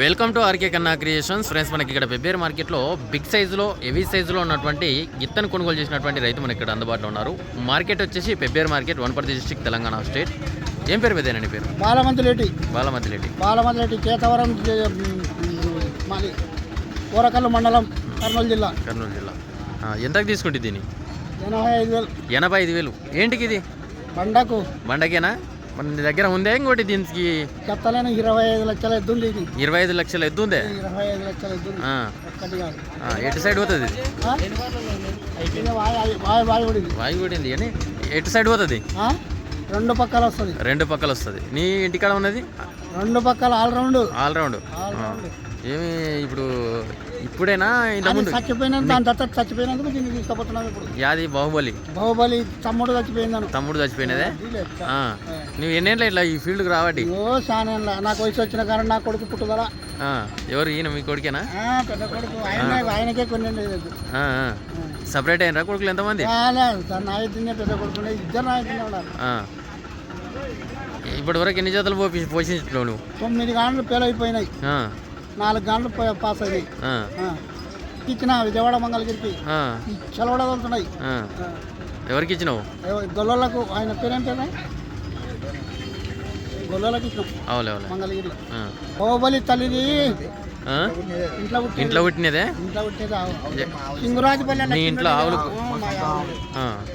Welcome to RK Kanna creations. Friends మనకి ఇక్కడ పెబ్బేరు మార్కెట్లో బిగ్ సైజులో హెవీ సైజులో ఉన్నటువంటి గిత్తను కొనుగోలు చేసినటువంటి రైతు మనకి ఇక్కడ అందుబాటులో ఉన్నారు. మార్కెట్ వచ్చేసి Pebbair market Wanaparthy district Telangana state. ఏం పేరు పెద్దేనండి పేరు? బాలమంతులేటి బాలమతిరెడ్డి బాలమంతులేటి కేతవరం మాది కూరకల్లు మండలం కర్నూలు జిల్లా. కర్నూలు జిల్లా. ఎంతకు తీసుకుంటుంది దీన్ని? ఎనభై ఐదు వేలు. ఎనభై ఐదు వేలు. ఏంటికి ఇది? బండకు. బండకేనా? మన దగ్గర ఉందే ఇంకోటి దీనికి? ఇరవై ఐదు లక్షల ఎద్దుంది ఇది. ఇరవై ఐదు లక్షలు ఎద్దు ఉందే ఇరవై ఐదు లక్షల ఎటు సైడ్ పోతుంది ఇది? ఆ? ఇది వాయి వాయి వాయి కూడా ఇది. వాయు పడింది కానీ ఎటు సైడ్ పోతుంది? రెండు పక్కల వస్తుంది. రెండు పక్కల వస్తుంది. నీ ఇంటికాడ ఉన్నది? రెండు పక్కల ఆల్రౌండ్ ఆల్రౌండ్ ఆల్రౌండ్ ఏమి ఇప్పుడు ఇప్పుడేనా ఇంత అది ముందు? చచ్చిపోయిన దాని తర్వాత చచ్చిపోయినందుకు దీన్ని తీసుకుపోతున్నాం ఇప్పుడు. యాది బాహుబలి. బాహుబలి తమ్ముడు చచ్చిపోయిందను. తమ్ముడు చచ్చిపోయినదే. నువ్వు ఎన్నేళ్ళ ఇట్లా ఈ ఫీల్డ్కి రావటి? చాలా నాకు వయసు వచ్చిన కారణం నా కొడుకు పుట్టుదల. ఎవరు? ఈయన మీ కొడుకేనా? పెద్ద కొడుకు. ఆయన ఆయనకే కొన్ని. సపరేట్ అయినరా కొడుకులు ఎంతమంది? నాయకుడినే పెద్ద కొడుకు ఇద్దరు నాయకుడినే ఉన్నారు. ఇప్పటి వరకు ఎన్ని జతలు పోషి పోషించున్నావు నువ్వు? తొమ్మిది గంటలు ఫెయిల్ అయిపోయినాయి. నాలుగు గంటలు పాస్ అయినాయి. ఇచ్చిన విజయవాడ మంగళగిరికి. చెలవడగలుగుతున్నాయి ఆ. ఎవరికి ఇచ్చినావు? గొల్లలకు ఆయన పేరేం పేరు? గొల్లలకు ఇచ్చినాం మంగళగిరిలో. బాహుబలి తల్లిది? ఇంట్లో పుట్టి ఇంట్లో పుట్టినదే? సింగురాజుపల్లి నీ ఇంట్లో ఆవులు.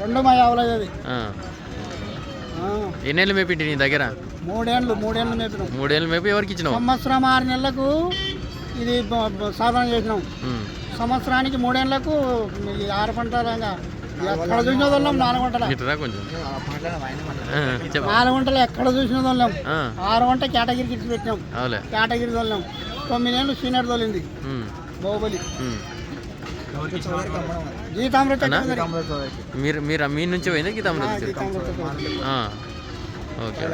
రెండు మా ఆవులది. ఎన్నేళ్ళు మేపింటి నీ దగ్గర? మూడేళ్ళు మూడేళ్ళు మేపినాం. మూడేళ్ళు మేపి ఎవరికి ఇచ్చినావు? సంవత్సరం ఆరు నెలలకు ఇది సాధన చేసినాం. సంవత్సరానికి మూడేళ్ళకు ఆరు పంటలంగా ఎక్కడ చూసిన వాళ్ళం నాలుగు పంటల ఇటురా కొంచెం. ఆ, చెప్పు. నాలుగు పంటలు ఎక్కడ చూసిన వాళ్ళం ఆ, ఆరు వంట కేటగిరికి ఇచ్చి పెట్టినాం. అవులే. కేటగిరి తోలినాం. తొమ్మిదేళ్ళు సీనియర్ తోలింది. బాహుబలి. మీరు మీరు మీ నుంచి పోయిందా గీత ఆ, జీతామృత చౌదరి. ఓకే.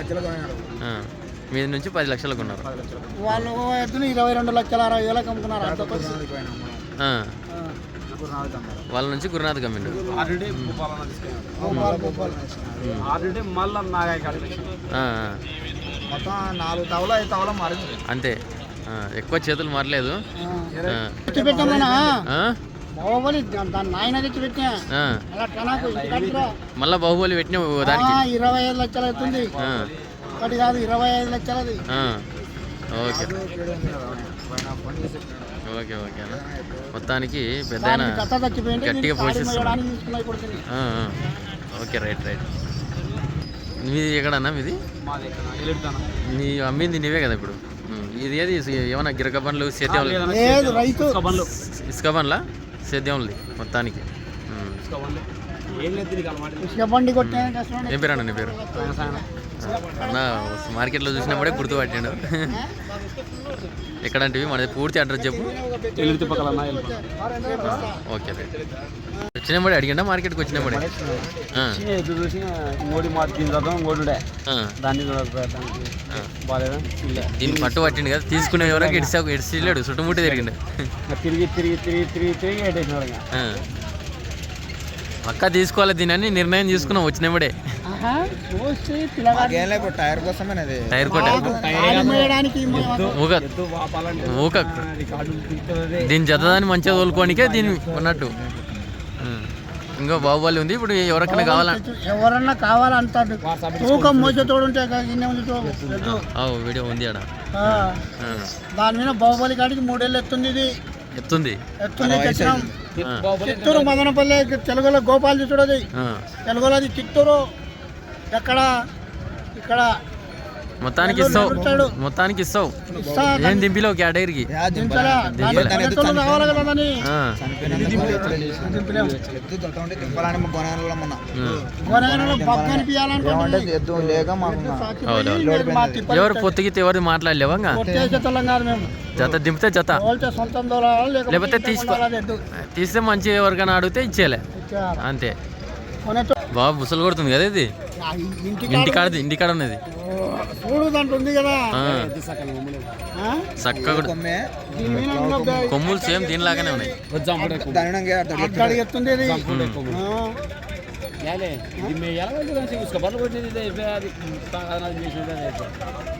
మీ నుంచి పది లక్షలకు ఉన్నారు. వాళ్ళు ఎద్దులు ఇరవై రెండు లక్షల అరవై వేలకు ఆ. వాళ్ళ నుంచి గురునాథ్ కమ్మిండు. అంతే. ఎక్కువ చేతులు మారలేదు. బాహుబలి నాయన తెచ్చి పెట్టినా. మళ్ళా బాహుబలి పెట్టిన దానికి. ఇరవై ఐదు లక్షలు అవుతుంది ఒకటి కాదు ఇరవై ఐదు లక్షలది. ఆ. ఓకే. ఓకే ఓకే అన్న. మొత్తానికి పెద్ద గట్టిగా. Okay right right. మీది ఎక్కడన్నా మీది? నీ అమ్మింది నీవే కదా ఇప్పుడు. ఇది ఏది? ఏమన్నా గిరక బండ్లు సేద్యం. లేదు రైతు. బండ్లు ఇసుక బండ్లా మొత్తానికి. బండి కొట్టే కష్టం ఏం పేరు అన్న నీ పేరు? అన్న మార్కెట్లో చూసినప్పుడే గుర్తుపట్టాడు ఎక్కడంటివి? మనది పూర్తి అడ్రస్ చెప్పు. ఓకే వచ్చినప్పుడే అడిగిండా? మార్కెట్కి వచ్చినప్పుడే? దాన్ని పట్టు పట్టిండు కదా? తీసుకునే ఎవరికి ఇడిసా ఇడిసిలేడు చుట్టుముట్టి తిరిగిండు. తిరిగి తిరిగి తిరిగి తిరిగి తిరిగి. పక్కా తీసుకోవాలి దీని అని నిర్ణయం తీసుకున్నాం వచ్చినప్పుడే. టైర్ కోసమే అది టైర్ ఊక. దీని జతదాన్ని మంచిగా తోలుకోనికే దీన్ని ఉన్నట్టు. ఇంకో బాహుబలి ఉంది. ఇప్పుడు ఎవరికైనా కావాలా? ఎవరన్నా కావాలంటాడు తూకం మోసేతోడు ఉంటే ఇన్నే ఉంది తో- ఎద్దు. ఆ, వీడియో ఉంది ఆ, దాని మీద బాహుబలి కాడికి మూడేళ్ళు ఎత్తుంది ఇది. ఎత్తుంది. చిత్తూరు మదనపల్లి తెలుగులో గోపాల్ చూడది. ఆ. తెలుగులోది చిత్తూరు. ఎక్కడ? ఇక్కడ. మొత్తానికి ఇస్తావు. మొత్తానికి ఇస్తావు. ఇస్తా ఏం దింపిలో కేటగిరికి ఎవరు పొత్తుకి ఎవరు మాట్లాడలేవా జత దింపితే జత. లేకపోతే తీసుకో. తీస్తే మంచి ఎవరికైనా అడిగితే ఇచ్చేలే ఇచ్చేయాలి. అంతే. బాబు బుసలు కొడుతుంది కదా ఇది. ఇంటికాడ ఇంటికాడ ఉన్నది. చూడు దాంట్లో ఉంది కదా బ్యాగ్ కొమ్ములు సేమ్ దీనిలాగానే ఉన్నాయి.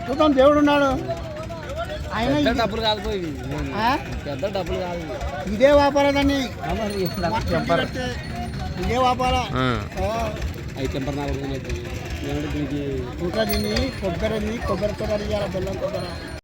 చూద్దాం దేవుడు ఉన్నాడు. ఆయన ఇది- డబ్బులు కాదు పోయి. ఆ? పెద్ద డబ్బులు కాదు ఇదే వ్యాపారం దాన్ని ఇదే వ్యాపారం అవి టెంపర్ నాకు దీనికి కొబ్బరి ఉంది కొబ్బరితో కడిగారు బెల్లం కొబ్బరి?